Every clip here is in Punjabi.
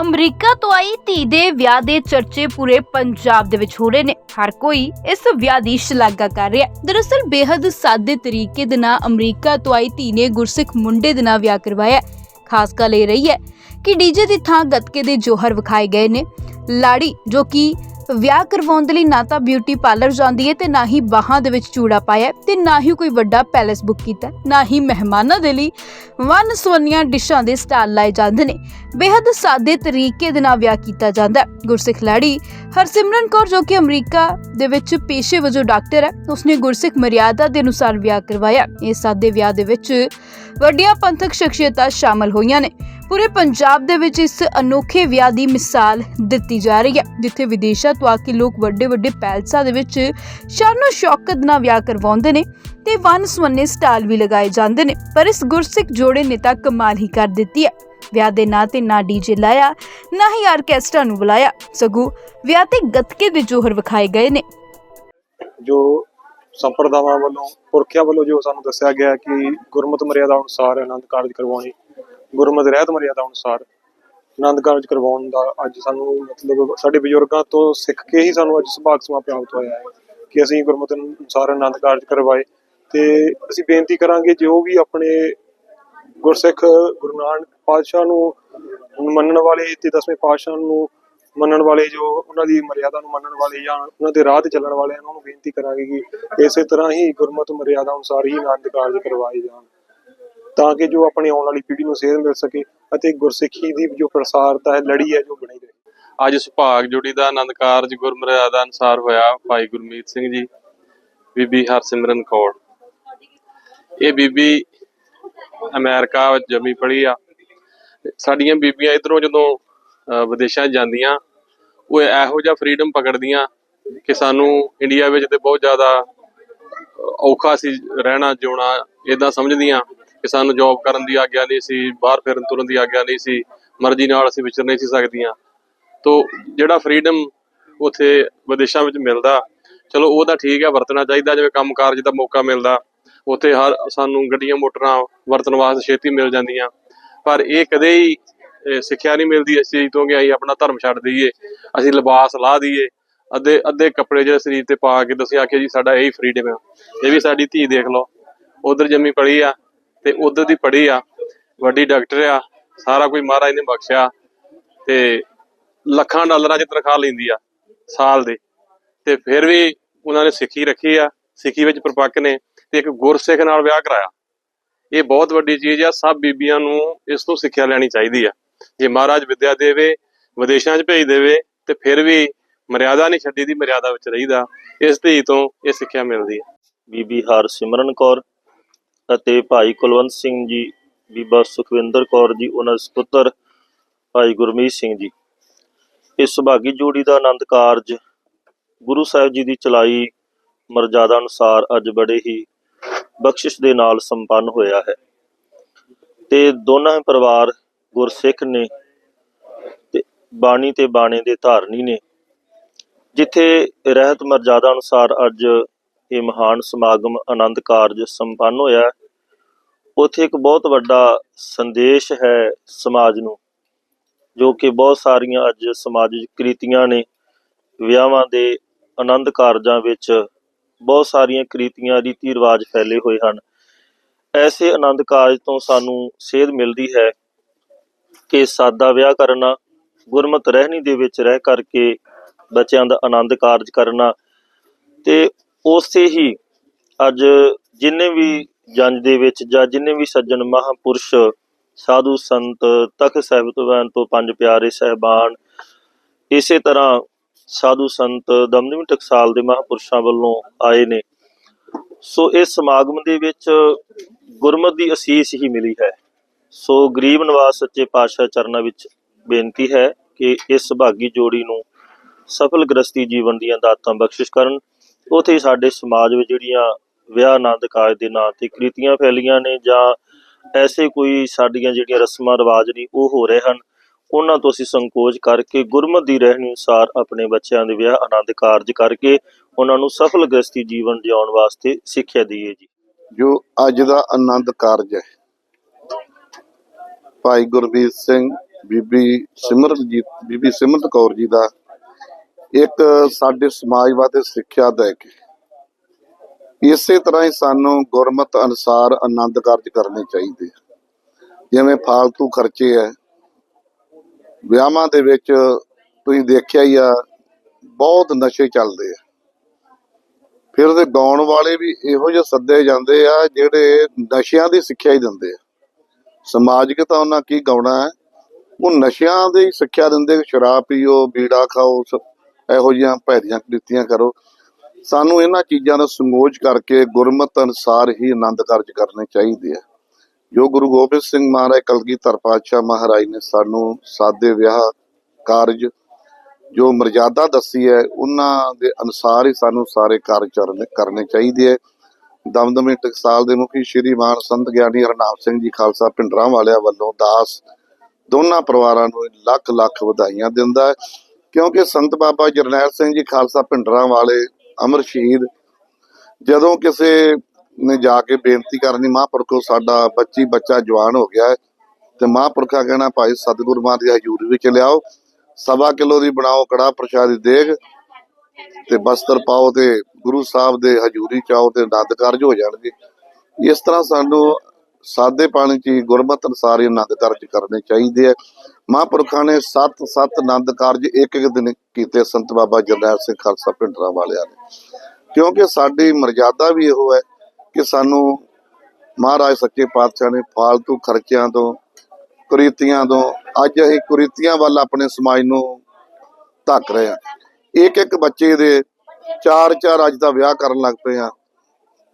ਅਮਰੀਕਾ ਤੋਂ ਆਈ ਧੀ ਦੇ ਵਿਆਹ ਦੇ ਚਰਚੇ ਪੂਰੇ ਪੰਜਾਬ ਦੇ ਵਿੱਚ ਹੋ ਰਹੇ ਨੇ। ਹਰ ਕੋਈ ਇਸ ਵਿਆਹ ਦੀ ਸ਼ਲਾਘਾ ਕਰ ਰਿਹਾ ਦਰਅਸਲ ਬੇहद ਸਾਦੇ ਤਰੀਕੇ ਦੇ ਨਾਲ ਅਮਰੀਕਾ ਤੋਂ ਆਈ ਧੀ ਨੇ ਗੁਰਸਿੱਖ ਮੁੰਡੇ ਦੇ ਨਾਲ ਵਿਆਹ ਕਰਵਾਇਆ ਖਾਸ ਗੱਲ ਇਹ ਰਹੀ ਹੈ ਕਿ ਡੀਜੇ ਦੀ ਥਾਂ ਗੱਤਕੇ ਦੇ ਜੋਹਰ ਵਿਖਾਏ ਗਏ ਨੇ। ਲਾੜੀ, ਜੋ ਕਿ ਵਿਆਹ ਕਰਵਾਉਣ ਦੇ ਲਈ ਨਾ ਤਾਂ ਬਿਊਟੀ ਪਾਰਲਰ ਜਾਂਦੀ ਹੈ ਤੇ ਨਾ ਹੀ ਬਾਹਾਂ ਦੇ ਵਿੱਚ ਚੂੜਾ ਪਾਇਆ ਤੇ ਨਾ ਹੀ ਕੋਈ ਵੱਡਾ ਪੈਲੇਸ ਬੁੱਕ ਕੀਤਾ ਨਾ ਹੀ ਮਹਿਮਾਨਾਂ ਦੇ ਲਈ ਵਨ ਸਵੰਨੀਆਂ ਡਿਸ਼ਾਂ ਦੇ ਸਟਾਲ ਲਾਏ ਜਾਂਦੇ ਨੇ। ਬੇहद ਸਾਦੇ ਤਰੀਕੇ ਦੇ ਨਾਲ ਵਿਆਹ ਕੀਤਾ ਜਾਂਦਾ ਹੈ। ਗੁਰਸਿੱਖ ਲਾੜੀ ਹਰਸਿਮਰਨ ਕੌਰ ਜੋ ਕਿ ਅਮਰੀਕਾ ਦੇ ਵਿੱਚ ਪੇਸ਼ੇ ਵਜੋਂ ਡਾਕਟਰ ਹੈ, ਉਸਨੇ ਗੁਰਸਿੱਖ ਮਰਿਆਦਾ ਦੇ ਅਨੁਸਾਰ ਵਿਆਹ ਕਰਵਾਇਆ ਇਸ ਸਾਦੇ ਵਿਆਹ ਦੇ ਵਿੱਚ ਵੱਡੀਆਂ ਪੰਥਕ ਸ਼ਖਸੀਅਤਾਂ ਸ਼ਾਮਲ ਹੋਈਆਂ ਨੇ। ਪੂਰੇ ਪੰਜਾਬ ਦੇ ਵਿੱਚ ਇਸ ਅਨੋਖੇ ਵਿਆਹ ਦੀ ਮਿਸਾਲ ਦਿੱਤੀ ਜਾ ਰਹੀ ਹੈ, ਜਿੱਥੇ ਵਿਦੇਸ਼ਾਂ ਤੋਂ ਆ ਕੇ ਲੋਕ ਵੱਡੇ ਵੱਡੇ ਪੈਲਸਾਂ ਦੇ ਵਿੱਚ ਸ਼ਾਨੋ ਸ਼ੌਕਤ ਨਾਲ ਵਿਆਹ ਕਰਵਾਉਂਦੇ ਨੇ ਤੇ ਵਨ ਸਵੰਨੇ ਸਟਾਲ ਵੀ ਲਗਾਏ ਜਾਂਦੇ ਨੇ, ਪਰ ਇਸ ਗੁਰਸਿੱਖ ਜੋੜੇ ਨੇ ਤਾਂ ਕਮਾਲ ਹੀ ਕਰ ਦਿੱਤੀ ਹੈ। ਵਿਆਹ ਦੇ ਨਾਂ ਤੇ ਨਾ ਡੀਜੇ ਲਾਇਆ, ਨਾ ਹੀ ਆਰਕੈਸਟਰਾ ਨੂੰ ਬੁਲਾਇਆ, ਸਗੋਂ ਵਿਆਹ ਤੇ ਗੱਤਕੇ ਦੇ ਜੋਹਰ ਵਿਖਾਏ ਗਏ ਨੇ। ਜੋ ਸੰਪਰਦਾਵਾਂ ਵੱਲੋਂ, ਪੁਰਖਿਆਂ ਵੱਲੋਂ ਜੋ ਸਾਨੂੰ ਦੱਸਿਆ ਗਿਆ ਕਿ ਗੁਰਮਤ ਮਰਿਆਦਾ ਅਨੁਸਾਰ ਆਨੰਦ ਕਾਰਜ ਕਰਵਾਉਣੀ ਗੁਰਮਤਿ ਰਹਿਤ ਮਰਿਆਦਾ ਅਨੁਸਾਰ ਆਨੰਦ ਕਾਰਜ ਕਰਵਾਉਣ ਦਾ ਅੱਜ ਸਾਨੂੰ ਮਤਲਬ ਸਾਡੇ ਬਜ਼ੁਰਗਾਂ ਤੋਂ ਸਿੱਖ ਕੇ ਹੀ ਸਾਨੂੰ ਅੱਜ ਸੁਭਾਗ ਸਮਾ ਪ੍ਰਾਪਤ ਹੋਇਆ ਹੈ ਕਿ ਅਸੀਂ ਗੁਰਮਤਿ ਅਨੁਸਾਰ ਆਨੰਦ ਕਾਰਜ ਕਰਵਾਏ ਤੇ ਅਸੀਂ ਬੇਨਤੀ ਕਰਾਂਗੇ ਜੋ ਵੀ ਆਪਣੇ ਗੁਰਸਿੱਖ ਗੁਰੂ ਨਾਨਕ ਪਾਤਸ਼ਾਹ ਨੂੰ ਮੰਨਣ ਵਾਲੇ ਤੇ ਦਸਵੇਂ ਪਾਤਸ਼ਾਹ ਨੂੰ ਮੰਨਣ ਵਾਲੇ ਜੋ ਉਹਨਾਂ ਦੀ ਮਰਿਆਦਾ ਨੂੰ ਮੰਨਣ ਵਾਲੇ ਜਾਂ ਉਹਨਾਂ ਦੇ ਰਾਹ ਤੇ ਚੱਲਣ ਵਾਲੇ ਉਹਨਾਂ ਨੂੰ ਬੇਨਤੀ ਕਰਾਂਗੇ ਕਿ ਇਸੇ ਤਰ੍ਹਾਂ ਹੀ ਗੁਰਮਤਿ ਮਰਿਆਦਾ ਅਨੁਸਾਰ ਹੀ ਆਨੰਦ ਕਾਰਜ ਕਰਵਾਏ ਜਾਣ। ਤਾਂ ਕਿ ਜੋ ਆਪਣੀ ਆਉਣ ਵਾਲੀ ਪੀੜ੍ਹੀ ਨੂੰ ਸੇਧ ਮਿਲ ਸਕੇ ਅਤੇ ਗੁਰਸਿੱਖੀ ਦੀ ਜੋ ਪ੍ਰਸਾਰਤਾ ਹੈ, ਲੜੀ ਹੈ, ਜੋ ਬਣੀ ਰਹੇ। ਅੱਜ ਸੁਭਾਗ ਜੋੜੀ ਦਾ ਆਨੰਦ ਕਾਰਜ ਗੁਰਮਰਿਆਦਾ ਅਨੁਸਾਰ ਹੋਇਆ। ਭਾਈ ਗੁਰਮੀਤ ਸਿੰਘ ਜੀ, ਬੀਬੀ ਹਰਸਿਮਰਨ ਕੌਰ। ਇਹ ਬੀਬੀ ਅਮਰੀਕਾ ਵਿੱਚ ਜੰਮੀ ਪਲੀ ਆ। ਸਾਡੀਆਂ ਬੀਬੀਆਂ ਇਧਰੋਂ ਜਦੋਂ ਵਿਦੇਸ਼ਾਂ 'ਚ ਜਾਂਦੀਆਂ, ਉਹ ਇਹੋ ਜਿਹਾ ਫਰੀडम ਪਕੜਦੀਆਂ ਕਿ ਸਾਨੂੰ ਇੰਡੀਆ ਵਿੱਚ ਤੇ ਬਹੁਤ ਜ਼ਿਆਦਾ ਔਖਾ ਸੀ ਰਹਿਣਾ ਜਿਉਣਾ ਇਦਾਂ ਸਮਝਦੀਆਂ। ਕਿ ਸਾਨੂੰ ਜੌਬ ਕਰਨ ਦੀ ਆਗਿਆ ਨਹੀਂ ਸੀ, ਬਾਹਰ ਫਿਰਨ ਤੁਰਨ ਦੀ ਆਗਿਆ ਨਹੀਂ ਸੀ, ਮਰਜ਼ੀ ਨਾਲ ਅਸੀਂ ਵਿਚਰ ਨਹੀਂ ਸੀ ਸਕਦੀਆਂ। ਤੋਂ ਜਿਹੜਾ ਫਰੀडम ਉਥੇ ਵਿਦੇਸ਼ਾਂ ਵਿੱਚ ਮਿਲਦਾ, ਚਲੋ ਉਹ ਤਾਂ ਠੀਕ ਹੈ, ਵਰਤਣਾ ਚਾਹੀਦਾ, ਜਿਵੇਂ ਕੰਮ ਕਾਰਜ ਦਾ ਮੌਕਾ ਮਿਲਦਾ, ਉਥੇ ਹਰ ਸਾਨੂੰ ਗੱਡੀਆਂ, ਮੋਟਰਾਂ ਵਰਤਣ ਵਾਸਤੇ ਛੇਤੀ ਮਿਲ ਜਾਂਦੀਆਂ। ਪਰ ਇਹ ਕਦੇ ਹੀ ਸਿੱਖਿਆ ਨਹੀਂ ਮਿਲਦੀ ਇਸ ਚੀਜ਼ ਤੋਂ ਕਿ ਅਸੀਂ ਆਪਣਾ ਧਰਮ ਛੱਡ ਦਈਏ, ਅਸੀਂ ਲਿਬਾਸ ਲਾ ਦਈਏ, ਅੱਧੇ ਅੱਧੇ ਕੱਪੜੇ ਜਿਹੜੇ ਸਰੀਰ ਤੇ ਪਾ ਕੇ ਤੁਸੀਂ ਆਖਿਆ ਜੀ ਸਾਡਾ ਇਹੀ ਫਰੀडम ਹੈ ਇਹ ਵੀ ਸਾਡੀ ਧੀ ਦੇਖ ਲਓ, ਉਧਰ ਜੰਮੀ ਪੜੀ ਆ ਤੇ ਉਧਰ ਦੀ ਪੜ੍ਹੀ ਆ, ਵੱਡੀ ਡਾਕਟਰ ਆ, ਸਾਰਾ ਕੋਈ ਮਹਾਰਾਜ ਨੇ ਬਖਸ਼ਿਆ ਤੇ ਲੱਖਾਂ ਡਾਲਰਾਂ 'ਚ ਤਨਖਾਹ ਲੈਂਦੀ ਆ ਸਾਲ ਦੇ। ਤੇ ਫਿਰ ਵੀ ਉਹਨਾਂ ਨੇ ਸਿੱਖੀ ਰੱਖੀ ਆ, ਸਿੱਖੀ ਵਿੱਚ ਪਰਪੱਕ ਨੇ ਤੇ ਇੱਕ ਗੁਰਸਿੱਖ ਨਾਲ ਵਿਆਹ ਕਰਾਇਆ। ਇਹ ਬਹੁਤ ਵੱਡੀ ਚੀਜ਼ ਆ, ਸਭ ਬੀਬੀਆਂ ਨੂੰ ਇਸ ਤੋਂ ਸਿੱਖਿਆ ਲੈਣੀ ਚਾਹੀਦੀ ਆ। ਜੇ ਮਹਾਰਾਜ ਵਿਦਿਆ ਦੇਵੇ, ਵਿਦੇਸ਼ਾਂ 'ਚ ਭੇਜ ਦੇਵੇ ਤੇ ਫਿਰ ਵੀ ਮਰਿਆਦਾ ਨਹੀਂ ਛੱਡੀ ਦੀ, ਮਰਿਆਦਾ ਵਿੱਚ ਰਹੀਦਾ, ਇਸ ਧੀ ਤੋਂ ਇਹ ਸਿੱਖਿਆ ਮਿਲਦੀ ਹੈ ਬੀਬੀ ਹਰਸਿਮਰਨ ਕੌਰ ਅਤੇ ਭਾਈ ਕੁਲਵੰਤ ਸਿੰਘ ਜੀ, ਬੀਬਾ ਸੁਖਵਿੰਦਰ ਕੌਰ ਜੀ, ਉਹਨਾਂ ਦੇ ਸੁਪੁੱਤਰ ਭਾਈ ਗੁਰਮੀਤ ਸਿੰਘ ਜੀ। ਇਸ ਸੁਭਾਗੀ ਜੋੜੀ ਦਾ ਆਨੰਦ ਕਾਰਜ ਗੁਰੂ ਸਾਹਿਬ ਜੀ ਦੀ ਚਲਾਈ ਮਰਜ਼ਾਦਾ ਅਨੁਸਾਰ ਅੱਜ ਬੜੇ ਹੀ ਬਖਸ਼ਿਸ਼ ਦੇ ਨਾਲ ਸੰਪੰਨ ਹੋਇਆ ਹੈ। ਤੇ ਦੋਨਾਂ ਪਰਿਵਾਰ ਗੁਰਸਿੱਖ ਨੇ ਤੇ ਬਾਣੀ ਤੇ ਬਾਣੇ ਦੇ ਧਾਰਨੀ ਨੇ, ਜਿੱਥੇ ਰਹਿਤ ਮਰਜ਼ਾਦਾ ਅਨੁਸਾਰ ਅੱਜ ਇਹ ਮਹਾਨ ਸਮਾਗਮ ਆਨੰਦ ਕਾਰਜ ਸੰਪੰਨ ਹੋਇਆ ਹੈ। ਉੱਥੇ ਇੱਕ ਬਹੁਤ ਵੱਡਾ ਸੰਦੇਸ਼ ਹੈ ਸਮਾਜ ਨੂੰ, ਜੋ ਕਿ ਬਹੁਤ ਸਾਰੀਆਂ ਅੱਜ ਸਮਾਜਿਕ ਕ੍ਰਿਤੀਆਂ ਨੇ, ਵਿਆਹਾਂ ਦੇ ਆਨੰਦ ਕਾਰਜਾਂ ਵਿੱਚ ਬਹੁਤ ਸਾਰੀਆਂ ਕ੍ਰਿਤੀਆਂ, ਰੀਤੀ ਰਿਵਾਜ ਫੈਲੇ ਹੋਏ ਹਨ ਐਸੇ ਆਨੰਦ ਕਾਰਜ ਤੋਂ ਸਾਨੂੰ ਸੇਧ ਮਿਲਦੀ ਹੈ ਕਿ ਸਾਦਾ ਵਿਆਹ ਕਰਨਾ, ਗੁਰਮਤ ਰਹਿਣੀ ਦੇ ਵਿੱਚ ਰਹਿ ਕਰਕੇ ਬੱਚਿਆਂ ਦਾ ਆਨੰਦ ਕਾਰਜ ਕਰਨਾ ਤੇ ਉਸੇ ਹੀ ਅੱਜ ਜਿੰਨੇ ਵੀ ਜੰਜ ਦੇ ਵਿੱਚ ਜਾਂ ਜਿੰਨੇ ਵੀ ਸੱਜਣ ਮਹਾਪੁਰਸ਼ ਸਾਧੂ ਸੰਤ, ਤਖਤ ਸਾਹਿਬ ਤੋਂ ਤੋਂ ਪੰਜ ਪਿਆਰੇ ਸਹਿਬਾਨ, ਇਸੇ ਤਰ੍ਹਾਂ ਸਾਧੂ ਸੰਤ ਦਮਦਮੀ ਟਕਸਾਲ ਦੇ ਮਹਾਪੁਰਸ਼ਾਂ ਵੱਲੋਂ ਆਏ ਨੇ। ਸੋ ਇਸ ਸਮਾਗਮ ਦੇ ਵਿੱਚ ਗੁਰਮਤ ਦੀ ਅਸੀਸ ਹੀ ਮਿਲੀ ਹੈ। ਸੋ ਗਰੀਬ ਨਿਵਾਸ ਸੱਚੇ ਪਾਤਸ਼ਾਹ ਚਰਨਾਂ ਵਿੱਚ ਬੇਨਤੀ ਹੈ ਕਿ ਇਸ ਸੁਭਾਗੀ ਜੋੜੀ ਨੂੰ ਸਫਲ ਗ੍ਰਸਤੀ ਜੀਵਨ ਦੀਆਂ ਦਾਤਾਂ ਬਖਸ਼ਿਸ਼ ਕਰਨ। ਉਥੇ ਸਾਡੇ ਸਮਾਜ ਵਿੱਚ ਜਿਹੜੀਆਂ ਵਿਆਹ ਆਨੰਦ ਕਾਰਜ ਦੇ ਨਾਂ ਤੇ ਕ੍ਰਿਤੀਆਂ ਫੈਲੀਆਂ ਨੇ ਜਾਂ ਐਸੇ ਕੋਈ ਸਾਡੀਆਂ ਜਿਹੜੀਆਂ ਰਸਮਾਂ ਰਿਵਾਜ ਨੇ ਉਹ ਹੋ ਰਹੇ ਹਨ, ਉਹਨਾਂ ਤੋਂ ਅਸੀਂ ਸੰਕੋਚ ਕਰਕੇ ਗੁਰਮਤ ਦੀ ਰਹਿਣੀ ਅਨੁਸਾਰ ਆਪਣੇ ਬੱਚਿਆਂ ਦੇ ਵਿਆਹ ਆਨੰਦ ਕਾਰਜ ਕਰਕੇ ਉਹਨਾਂ ਨੂੰ ਸਫਲ ਗ੍ਰਸਤੀ ਜੀਵਨ ਜਿਉਣ ਵਾਸਤੇ ਸਿੱਖਿਆ ਦਈਏ ਜੀ। ਜੋ ਅੱਜ ਦਾ ਆਨੰਦ ਕਾਰਜ ਹੈ, ਭਾਈ ਗੁਰਬੀਰ ਸਿੰਘ, ਬੀਬੀ ਸਿਮਰਨਜੀਤ, ਬੀਬੀ ਸਿਮਰਤ ਕੌਰ ਜੀ ਦਾ ਇੱਕ ਸਾਡੇ ਸਮਾਜ ਵਾਸਤੇ ਸਿੱਖਿਆ ਦੇ ਕੇ ਇਸੇ ਤਰ੍ਹਾਂ ਹੀ ਸਾਨੂੰ ਗੁਰਮਤ ਅਨੁਸਾਰ ਆਨੰਦ ਕਾਰਜ ਕਰਨੇ ਚਾਹੀਦੇ ਜਿਵੇਂ ਫਾਲਤੂ ਖਰਚੇ ਹੈ ਵਿਆਹਾਂ ਦੇ ਵਿੱਚ ਤੁਸੀਂ ਦੇਖਿਆ ਹੀ ਆ, ਬਹੁਤ ਨਸ਼ੇ ਚੱਲਦੇ ਆ। ਫਿਰ ਉਹਦੇ ਗਾਉਣ ਵਾਲੇ ਵੀ ਇਹੋ ਜਿਹੇ ਸੱਦੇ ਜਾਂਦੇ ਆ, ਜਿਹੜੇ ਨਸ਼ਿਆਂ ਦੀ ਸਿੱਖਿਆ ਹੀ ਦਿੰਦੇ ਆ। ਸਮਾਜਿਕ ਤਾਂ ਉਹਨਾਂ ਕੀ ਗਾਉਣਾ ਹੈ? ਉਹ ਨਸ਼ਿਆਂ ਦੀ ਸਿੱਖਿਆ ਦਿੰਦੇ ਸ਼ਰਾਬ ਪੀਓ, ਬੀੜਾ ਖਾਓ ਇਹੋ ਜਿਹੀਆਂ ਭੈੜੀਆਂ ਕ੍ਰਿਤੀਆਂ ਕਰੋ। ਸਾਨੂੰ ਇਹਨਾਂ ਚੀਜ਼ਾਂ ਦਾ ਸਮੋਜ ਕਰਕੇ ਗੁਰਮਤ ਅਨੁਸਾਰ ਹੀ ਆਨੰਦ ਕਾਰਜ ਕਰਨੇ ਚਾਹੀਦੇ ਆ। ਜੋ ਗੁਰੂ ਗੋਬਿੰਦ ਸਿੰਘ ਮਹਾਰਾਜ ਕਲਗੀਧਰ ਪਾਤਸ਼ਾਹ ਮਹਾਰਾਜ ਨੇ ਸਾਨੂੰ ਸਾਦੇ ਵਿਆਹ ਕਾਰਜ ਜੋ ਮਰਜ਼ਾਦਾ ਦੱਸੀ ਹੈ, ਉਹਨਾਂ ਦੇ ਅਨੁਸਾਰ ਹੀ ਸਾਨੂੰ ਸਾਰੇ ਕਾਰਜ ਕਰਨੇ ਚਾਹੀਦੇ ਹੈ ਦਮਦਮੇ ਟਕਸਾਲ ਦੇ ਮੁਖੀ ਸ਼੍ਰੀ ਮਾਨ ਸੰਤ ਗਿਆਨੀ ਹਰਨਾਮ ਸਿੰਘ ਜੀ ਖਾਲਸਾ ਪਿੰਡਰਾਂ ਵਾਲਿਆਂ ਵੱਲੋਂ ਦਾਸ ਦੋਨਾਂ ਪਰਿਵਾਰਾਂ ਨੂੰ ਲੱਖ ਲੱਖ ਵਧਾਈਆਂ ਦਿੰਦਾ ਹੈ। ਕਿਉਂਕਿ ਸੰਤ ਬਾਬਾ ਜਰਨੈਲ ਸਿੰਘ ਜੀ ਖਾਲਸਾ ਪਿੰਡਰਾਂ ਵਾਲੇ, ਅਮਰ ਸ਼ਹੀਦ, ਜਦੋਂ ਕਿਸੇ ਨੇ ਜਾ ਕੇ ਬੇਨਤੀ ਕਰਨੀ ਮਹਾਂਪੁਰਖੋ ਸਾਡਾ ਬੱਚੀ, ਬੱਚਾ ਜਵਾਨ ਹੋ ਗਿਆ ਹੈ, ਤੇ ਮਹਾਂਪੁਰਖਾ ਕਹਿਣਾ ਭਾਈ ਸਤਿਗੁਰੂ ਮਾਂ ਦੀ ਹਜ਼ੂਰੀ ਵਿੱਚ ਲਿਆਓ, ਸਵਾ ਕਿਲੋ ਦੀ ਬਣਾਓ ਕੜਾ ਪ੍ਰਸ਼ਾਦੀ ਦੇਗ, ਤੇ ਬਸਤਰ ਪਾਓ ਤੇ ਗੁਰੂ ਸਾਹਿਬ ਦੇ ਹਜ਼ੂਰੀ ਚ ਆਓ ਤੇ ਆਨੰਦ ਕਾਰਜ ਹੋ ਜਾਣਗੇ। ਇਸ ਤਰ੍ਹਾਂ ਸਾਨੂੰ ਸਾਦੇ ਪਾਣੀ ਚ ਹੀ ਗੁਰਮਤਿ ਅਨੁਸਾਰ ਹੀ ਆਨੰਦ ਕਾਰਜ ਕਰਨੇ ਚਾਹੀਦੇ ਆ। ਮਹਾਂਪੁਰਖਾਂ ਨੇ ਸੱਤ ਸੱਤ ਆਨੰਦ ਕਾਰਜ ਇੱਕ ਇੱਕ ਦਿਨ ਕੀਤੇ ਸੰਤ ਬਾਬਾ ਜਰਨੈਲ ਸਿੰਘ ਖਾਲਸਾ ਪਿੰਡਰਾਂ ਵਾਲਿਆਂ ਨੇ। ਕਿਉਂਕਿ ਸਾਡੀ ਮਰਜ਼ਾਦਾ ਵੀ ਇਹੋ ਹੈ ਕਿ ਸਾਨੂੰ ਮਹਾਰਾਜ ਸੱਚੇ ਪਾਤਸ਼ਾਹ ਨੇ ਫਾਲਤੂ ਖਰਚਿਆਂ ਤੋਂ, ਕੁਰੀਤੀਆਂ ਤੋਂ, ਅੱਜ ਅਸੀਂ ਕੁਰੀਤੀਆਂ ਵੱਲ ਆਪਣੇ ਸਮਾਜ ਨੂੰ ਧੱਕ ਰਹੇ ਹਾਂ। ਇੱਕ ਇੱਕ ਬੱਚੇ ਦੇ ਚਾਰ ਚਾਰ ਅੱਜ ਦਾ ਵਿਆਹ ਕਰਨ ਲੱਗ ਪਏ ਆ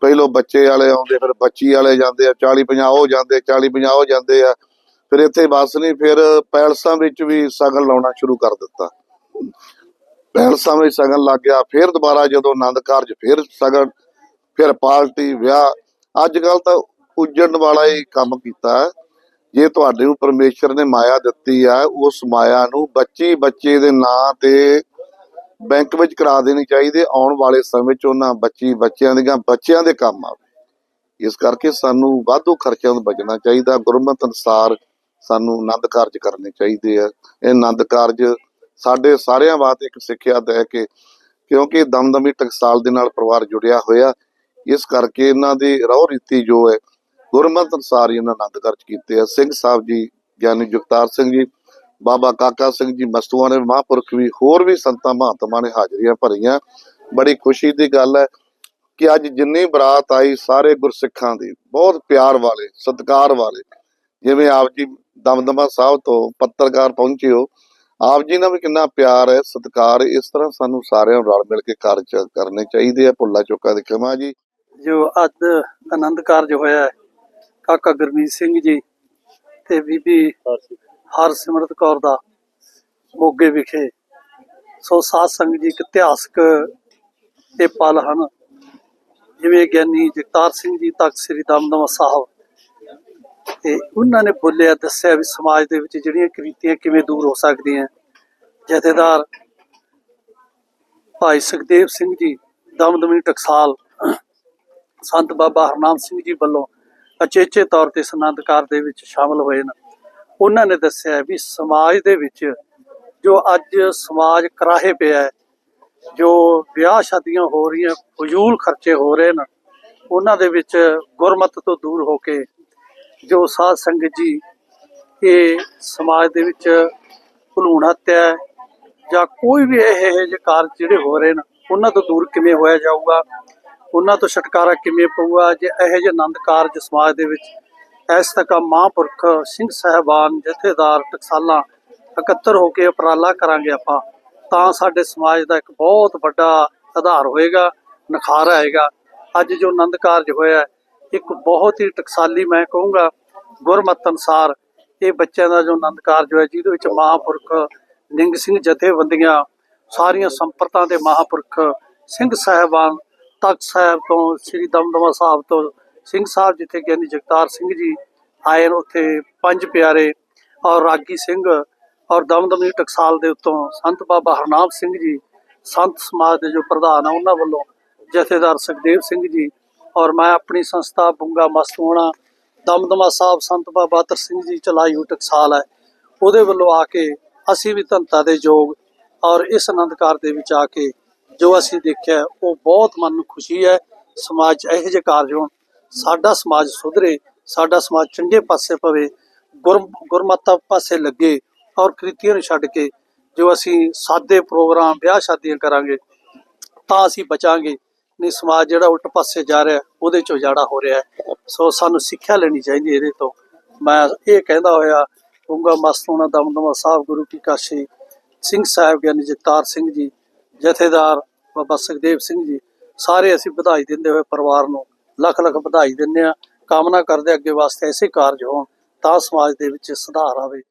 ਪਹਿਲੋਂ ਬੱਚੇ ਵਾਲੇ ਆਉਂਦੇ, ਫਿਰ ਬੱਚੀ ਵਾਲੇ ਜਾਂਦੇ ਆ 40 50 ਉਹ ਜਾਂਦੇ 40 50 ਉਹ ਜਾਂਦੇ ਆ। ਫਿਰ ਇੱਥੇ ਬਸ ਨਹੀਂ, ਫਿਰ ਪੈਲਸਾਂ ਵਿੱਚ ਵੀ ਸਗਨ ਲਾਉਣਾ ਸ਼ੁਰੂ ਕਰ ਦਿੱਤਾ। ਪੈਲਸਾਂ ਵਿੱਚ ਸਗਨ ਲੱਗ ਗਿਆ, ਫਿਰ ਦੁਬਾਰਾ ਜਦੋਂ ਆਨੰਦ ਕਾਰਜ ਫਿਰ ਸਗਨ, ਫਿਰ ਪਾਰਟੀ, ਵਿਆਹ। ਅੱਜ ਕੱਲ ਤਾਂ ਉੱਜਣ ਵਾਲਾ ਹੀ ਕੰਮ ਕੀਤਾ ਜੇ ਤੁਹਾਡੇ ਨੂੰ ਪਰਮੇਸ਼ਰ ਨੇ ਮਾਇਆ ਦਿੱਤੀ ਆ ਉਸ ਮਾਇਆ ਨੂੰ ਬੱਚੀ ਬੱਚੇ ਦੇ ਨਾਂ ਤੇ ਬੈਂਕ ਵਿੱਚ ਕਰਾ ਦੇਣੀ ਚਾਹੀਦੀ ਹੈ। ਆਉਣ ਵਾਲੇ ਸਮੇਂ 'ਚ ਉਹਨਾਂ ਬੱਚੀ ਬੱਚਿਆਂ ਦੀਆਂ, ਬੱਚਿਆਂ ਦੇ ਕੰਮ ਆਵੇ। ਇਸ ਕਰਕੇ ਸਾਨੂੰ ਵਾਧੂ ਖਰਚਿਆਂ ਤੋਂ ਬਚਣਾ ਚਾਹੀਦਾ, ਗੁਰਮਤਿ ਅਨੁਸਾਰ ਸਾਨੂੰ ਆਨੰਦ ਕਾਰਜ ਕਰਨੇ ਚਾਹੀਦੇ ਆ। ਇਹ ਆਨੰਦ ਕਾਰਜ ਸਾਡੇ ਸਾਰਿਆਂ ਵਾਸਤੇ ਇੱਕ ਸਿੱਖਿਆ ਦੇ ਕੇ ਕਿਉਂਕਿ ਦਮਦਮੀ ਟਕਸਾਲ ਦੇ ਨਾਲ ਪਰਿਵਾਰ ਜੁੜਿਆ ਹੋਇਆ। ਇਸ ਕਰਕੇ ਇਹਨਾਂ ਦੀ ਰੋਹ ਰੀਤੀ ਜੋ ਹੈ, ਗੁਰਮਤਿ ਅਨੁਸਾਰ ਹੀ ਇਹਨਾਂ ਆਨੰਦ ਕਾਰਜ ਕੀਤੇ ਆ। ਸਿੰਘ ਸਾਹਿਬ ਜੀ, ਗਿਆਨੀ ਜਗਤਾਰ ਸਿੰਘ ਜੀ, ਬਾਬਾ ਕਾਕਾ ਸਿੰਘ ਜੀ, ਮਸਤੂਆਂ ਨੇ, ਮਹਾਂਪੁਰਖ ਵੀ, ਹੋਰ ਵੀ ਸੰਤਾਂ ਮਹਾਤਮਾ ਨੇ ਹਾਜ਼ਰੀਆਂ ਭਰੀਆਂ। ਬੜੀ ਖੁਸ਼ੀ ਦੀ ਗੱਲ ਹੈ ਕਿ ਅੱਜ ਜਿੰਨੀ ਬਰਾਤ ਆਈ ਸਾਰੇ ਗੁਰਸਿੱਖਾਂ ਦੀ, ਬਹੁਤ ਪਿਆਰ ਵਾਲੇ, ਸਤਿਕਾਰ ਵਾਲੇ ਜਿਵੇਂ ਆਪ ਜੀ ਦਮਦਮਾ ਸਾਹਿਬ ਤੋਂ ਪੱਤਰਕਾਰ ਪਹੁੰਚੇ ਹੋ, ਆਪ ਜੀ ਨਾਲ ਵੀ ਕਿੰਨਾ ਪਿਆਰ ਹੈ, ਸਤਿਕਾਰ ਹੈ। ਇਸ ਤਰ੍ਹਾਂ ਸਾਨੂੰ ਸਾਰਿਆਂ ਨੂੰ ਰਲ ਮਿਲ ਕੇ ਕਾਰਜ ਕਰਨੇ ਚਾਹੀਦੇ ਆ, ਭੁੱਲਾ ਚੁੱਕਾ ਦੇ ਖਮਾ ਜੀ ਜੋ ਅੱਜ ਆਨੰਦ ਕਾਰਜ ਹੋਇਆ ਹੈ, ਕਾਕਾ ਗੁਰਮੀਤ ਸਿੰਘ ਜੀ ਤੇ ਬੀਬੀ ਹਰਸਿਮਰਤ ਕੌਰ ਦਾ ਮੋਗੇ ਵਿਖੇ ਸੋ ਸਾਧ ਸੰਗਤ ਜੀ ਇੱਕ ਇਤਿਹਾਸਕ ਇਹ ਪਲ ਹਨ ਜਿਵੇਂ ਗਿਆਨੀ ਜਗਤਾਰ ਸਿੰਘ ਜੀ, ਤਖਤ ਸ੍ਰੀ ਦਮਦਮਾ ਸਾਹਿਬ ਤੇ ਉਹਨਾਂ ਨੇ ਬੋਲਿਆ, ਦੱਸਿਆ ਵੀ ਸਮਾਜ ਦੇ ਵਿੱਚ ਜਿਹੜੀਆਂ ਕ੍ਰਿਤੀਆਂ ਕਿਵੇਂ ਦੂਰ ਹੋ ਸਕਦੀਆਂ। ਜਥੇਦਾਰ ਭਾਈ ਸੁਖਦੇਵ ਸਿੰਘ ਜੀ, ਦਮਦਮੀ ਟਕਸਾਲ, ਸੰਤ ਬਾਬਾ ਹਰਨਾਮ ਸਿੰਘ ਜੀ ਵੱਲੋਂ ਅਚੇਚੇ ਤੌਰ ਤੇ ਇਸ ਆਨੰਦ ਦੇ ਵਿੱਚ ਸ਼ਾਮਲ ਹੋਏ ਨੇ। ਉਹਨਾਂ ਨੇ ਦੱਸਿਆ ਵੀ ਸਮਾਜ ਦੇ ਵਿੱਚ ਜੋ ਅੱਜ ਸਮਾਜ ਕਰਾਹੇ ਪਿਆ ਹੈ, ਜੋ ਵਿਆਹ ਸ਼ਾਦੀਆਂ ਹੋ ਰਹੀਆਂ, ਫਜ਼ੂਲ ਖਰਚੇ ਹੋ ਰਹੇ ਨੇ, ਉਹਨਾਂ ਦੇ ਵਿੱਚ ਗੁਰਮਤ ਤੋਂ ਦੂਰ ਹੋ ਕੇ ਜੋ ਸਾਧ ਸੰਗਤ ਜੀ ਇਹ ਸਮਾਜ ਦੇ ਵਿੱਚ ਭਲੂਣ ਹੱਤਿਆ ਜਾਂ ਕੋਈ ਵੀ ਇਹ ਇਹੋ ਜਿਹੇ ਕਾਰਜ ਜਿਹੜੇ ਹੋ ਰਹੇ ਨੇ, ਉਹਨਾਂ ਤੋਂ ਦੂਰ ਕਿਵੇਂ ਹੋਇਆ ਜਾਊਗਾ, ਉਹਨਾਂ ਤੋਂ ਛੁਟਕਾਰਾ ਕਿਵੇਂ ਪਊਗਾ, ਜੇ ਇਹੋ ਜਿਹੇ ਆਨੰਦ ਕਾਰਜ ਸਮਾਜ ਦੇ ਵਿੱਚ ਇਸ ਤੱਕ ਮਹਾਂਪੁਰਖ ਸਿੰਘ ਸਹਿਬਾਨ, ਜਥੇਦਾਰ, ਟਕਸਾਲਾਂ ਇਕੱਤਰ ਹੋ ਕੇ ਉਪਰਾਲਾ ਕਰਾਂਗੇ ਆਪਾਂ, ਤਾਂ ਸਾਡੇ ਸਮਾਜ ਦਾ ਇੱਕ ਬਹੁਤ ਵੱਡਾ ਆਧਾਰ ਹੋਏਗਾ, ਨਿਖਾਰ ਆਏਗਾ। ਅੱਜ ਜੋ ਆਨੰਦ ਕਾਰਜ ਹੋਇਆ ਇੱਕ ਬਹੁਤ ਹੀ ਟਕਸਾਲੀ ਮੈਂ ਕਹੂੰਗਾ ਗੁਰਮਤ ਅਨਸਾਰ ਇਹ ਬੱਚਿਆਂ ਦਾ ਜੋ ਆਨੰਦ ਕਾਰਜ ਹੋਇਆ, ਜਿਹਦੇ ਵਿੱਚ ਮਹਾਂਪੁਰਖ ਨਿੰਗ ਸਿੰਘ ਜਥੇਬੰਦੀਆਂ ਸਾਰੀਆਂ ਸੰਪਰਤਾਂ ਦੇ ਮਹਾਂਪੁਰਖ ਸਿੰਘ ਸਾਹਿਬਾਨ, ਤਖਤ ਸਾਹਿਬ ਤੋਂ, ਸ੍ਰੀ ਦਮਦਮਾ ਸਾਹਿਬ ਤੋਂ, ਸਿੰਘ ਸਾਹਿਬ ਜਿੱਥੇ ਗਿਆਨੀ ਜਗਤਾਰ ਸਿੰਘ ਜੀ ਆਏ ਨੇ ਉੱਥੇ ਪੰਜ ਪਿਆਰੇ ਔਰ ਰਾਗੀ ਸਿੰਘ ਔਰ ਦਮਦਮੀ ਟਕਸਾਲ ਦੇ ਉੱਤੋਂ ਸੰਤ ਬਾਬਾ ਹਰਨਾਮ ਸਿੰਘ ਜੀ, ਸੰਤ ਸਮਾਜ ਦੇ ਜੋ ਪ੍ਰਧਾਨ ਆ, ਉਹਨਾਂ ਵੱਲੋਂ ਜਥੇਦਾਰ ਸੁਖਦੇਵ ਸਿੰਘ ਜੀ ਔਰ ਮੈਂ ਆਪਣੀ ਸੰਸਥਾ ਬੁੰਗਾ ਮਸਤੂਣਾ, ਦਮਦਮਾ ਸਾਹਿਬ, ਸੰਤ ਬਾਬਾ ਤਰ ਸਿੰਘ ਜੀ ਚਲਾਈ ਹੋਈ ਟਕਸਾਲ ਹੈ। ਉਹਦੇ ਵੱਲੋਂ ਆ ਕੇ ਅਸੀਂ ਵੀ ਧੰਤਾ ਦੇ ਯੋਗ ਔਰ ਇਸ ਆਨੰਦ ਕਾਰਜ ਦੇ ਵਿੱਚ ਆ ਕੇ ਜੋ ਅਸੀਂ ਦੇਖਿਆ, ਉਹ ਬਹੁਤ ਮਨ ਨੂੰ ਖੁਸ਼ੀ ਹੈ। ਸਮਾਜ 'ਚ ਇਹੋ ਜਿਹੇ ਕਾਰਜ ਹੋਣ, ਸਾਡਾ ਸਮਾਜ ਸੁਧਰੇ, ਸਾਡਾ ਸਮਾਜ ਚੰਗੇ ਪਾਸੇ ਪਵੇ ਗੁਰ ਗੁਰਮਤਾ ਪਾਸੇ ਲੱਗੇ ਔਰ ਕ੍ਰਿਤੀਆਂ ਨੂੰ ਛੱਡ ਕੇ ਜੋ ਅਸੀਂ ਸਾਦੇ ਪ੍ਰੋਗਰਾਮ ਵਿਆਹ ਸ਼ਾਦੀਆਂ ਕਰਾਂਗੇ, ਤਾਂ ਅਸੀਂ ਬਚਾਂਗੇ। ਨਹੀਂ ਸਮਾਜ ਜਿਹੜਾ ਉਲਟ ਪਾਸੇ ਜਾ ਰਿਹਾ, ਉਹਦੇ ਚ ਉਜਾੜਾ ਹੋ ਰਿਹਾ ਸੋ ਸਾਨੂੰ ਸਿੱਖਿਆ ਲੈਣੀ ਚਾਹੀਦੀ ਹੈ ਇਹਦੇ ਤੋਂ। ਮੈਂ ਇਹ ਕਹਿੰਦਾ ਹੋਇਆ ਗੁੰਗਾ ਮਸਤੂਨਾ ਦਮਦਮਾ ਸਾਹਿਬ ਗੁਰੂ ਕੀ ਕਾਸ਼ੀ ਸਿੰਘ ਸਾਹਿਬ ਗਿਆਨੀ ਜਗਤਾਰ ਸਿੰਘ ਜੀ, ਜਥੇਦਾਰ ਬਾਬਾ ਸੁਖਦੇਵ ਸਿੰਘ ਜੀ, ਸਾਰੇ ਅਸੀਂ ਵਧਾਈ ਦਿੰਦੇ ਹੋਏ ਪਰਿਵਾਰ ਨੂੰ, ਲੱਖ ਲੱਖ ਵਧਾਈ ਦਿੰਦੇ ਆ ਕਾਮਨਾ ਕਰਦੇ ਅੱਗੇ ਵਾਸਤੇ ਐਸੇ ਕਾਰਜ ਹੋਣ ਤਾਂ ਸਮਾਜ ਦੇ ਵਿੱਚ ਸੁਧਾਰ ਆਵੇ।